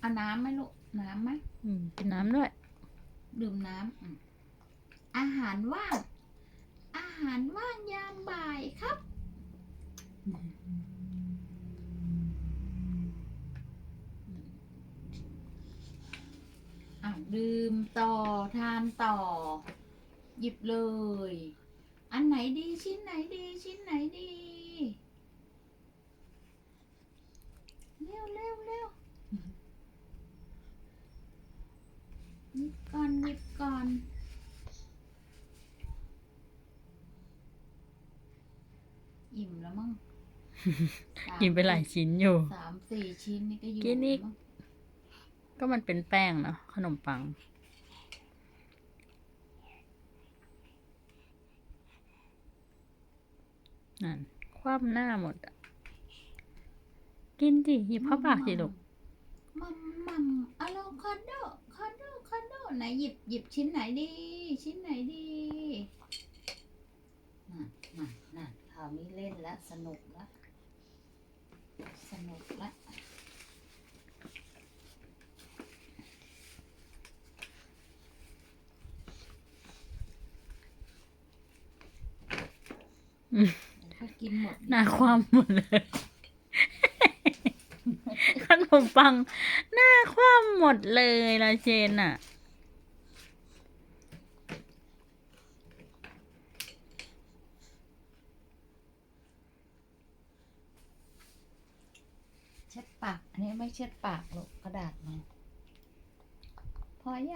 เอาน้ำไหมลูก น้ำไหม อืมกินน้ำด้วย ดื่มน้ำอืมอาหารว่าง อาหารว่างยามบ่ายครับ อะดื่มต่อทานต่อ หยิบเลย อันไหนดีชิ้นไหนดีชิ้นไหนดี เร็วเร็วเร็วหยิบก่ อนหยิบก่อนอิ่มแล้วมั้งสามกินไปหลายชิ้นอยู่ สามสี่ชิ้นนี่ก็อยู่กินอีก แล้วมั้งก็มันเป็นแป้งเนาะขนมปัง นั่น คว่ำหน้าหมดอะกินดิหยิบเข้าปากสิลูก มัมมัมอะโลคาโดคาโดคาโด ไหนหยิบหยิบชิ้นไหนดี ชิ้นไหนดีน่ะน่ะน่ะคราวนี้เล่นแล้วสนุกแล้วสนุกแล้วอืมถ้ากินหมดหน้าคว่ำหมดเลยขนมปัง หน้าคว่ำหมดเลยละเจนอะ เช็ดปาก อันนี้ไม่เช็ดปากหรอกกระดาษมาพอยัง